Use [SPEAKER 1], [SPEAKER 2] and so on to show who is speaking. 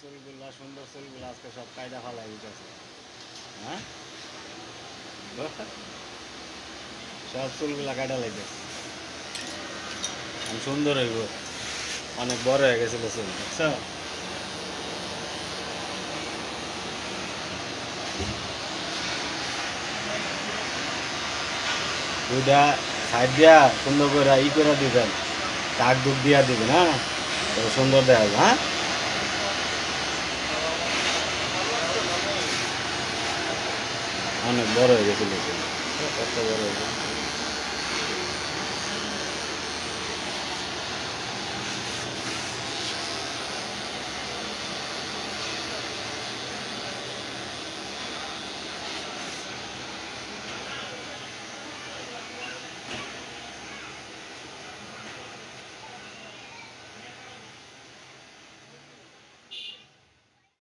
[SPEAKER 1] চুলগুলা সুন্দর চুলগুলা আজকে সব কায়দা ফালাই হ্যাঁ? সব চুলগুলা লাগতেছে আমি সুন্দর হইব। অনেক বড় হয়ে গেছিল চুল দুইটা সাইড দিয়া সুন্দর করে ই করে দিবেন। টাক দুধ দিয়া দিবেন হ্যাঁ? সুন্দর দেখা হ্যাঁ? অনেক বড় হয়ে চুল। কত বড় হয়ে গেছে